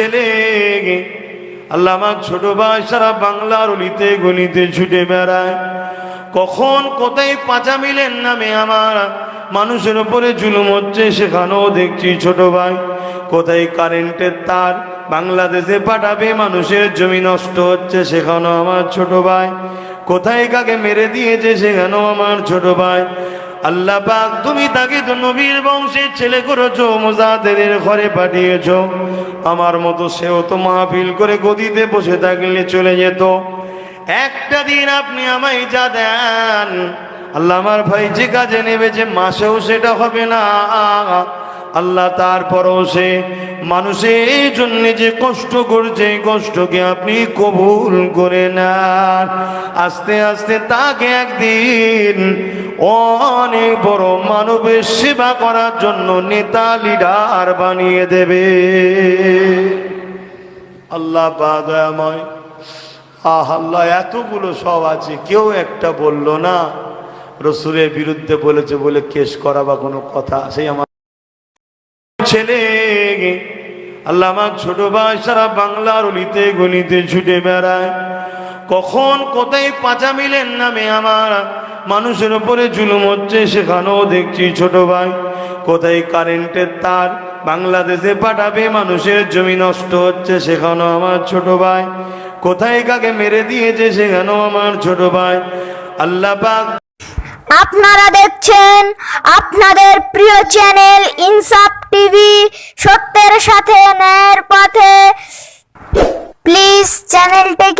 ছেলে আল্লাহ আমার ছোট ভাই সারা বাংলার অলিতে গলিতে ছুটে বেড়ায়। কখন কোথায় পাঁচা মিলেন নামে আমার মানুষের উপরে জুলুম হচ্ছে সেখানেও দেখছি ছোট ভাই। কোথায় কারেন্টের তার বাংলাদেশে পাঠাবে মানুষের জমি নষ্ট হচ্ছে সেখানেও আমার ছোট ভাই। কোথায় কাকে মেরে দিয়েছে সেখানেও আমার ছোট ভাই। আল্লাহ পাক তুমি তাকে তো নবীর বংশের ছেলে করেছ মোজাদের ঘরে পাঠিয়েছো। আমার মতো সেও তো মাহফিল করে গদিতে বসে থাকলে চলে যেত। একটা দিন আপনি আমায় যা দেন, আল্লাহ আমার ভাই যে কাজে নেবেছে মাসেও সেটা হবে না। আল্লাহ তারপরও সে মানুষের জন্য যে কষ্ট করছে কষ্টকে আপনি কবুল করে নেন। আস্তে আস্তে তাকে একদিন অনেক বড় মানবের সেবা করার জন্য নেতা লিডার বানিয়ে দেবে। আল্লাহ বা দয়াময়, আহ আল্লাহ, এতগুলো সব আছে, কেউ একটা বলল না। রসুলের বিরুদ্ধে বলেছে, বলে কেস করা বা কোনো কথা সেই আমার ছেলে আল্লাহ আমার ছোট ভাই সারা বাংলার অলিতে গলিতে ছুটে বেড়ায়। কখন কোথায় পাঁচা মিলেন নামে আমার মানুষের ওপরে জুলুম হচ্ছে, সেখানেও দেখছি ছোট ভাই। কোথায় কারেন্টের তার? বাংলাদেশে পাঠাবে মানুষের জমি নষ্ট হচ্ছে, সেখানেও আমার ছোট ভাই। কোথায় কাকে মেরে দিয়েছে, সেখানেও আমার ছোট ভাই। আল্লাহ পাক আপনারা দেখছেন আপনাদের প্রিয় চ্যানেল ইনসাফ টিভি। সত্যের সাথে ন্যায়ের পথে। প্লিজ চ্যানেলটিকে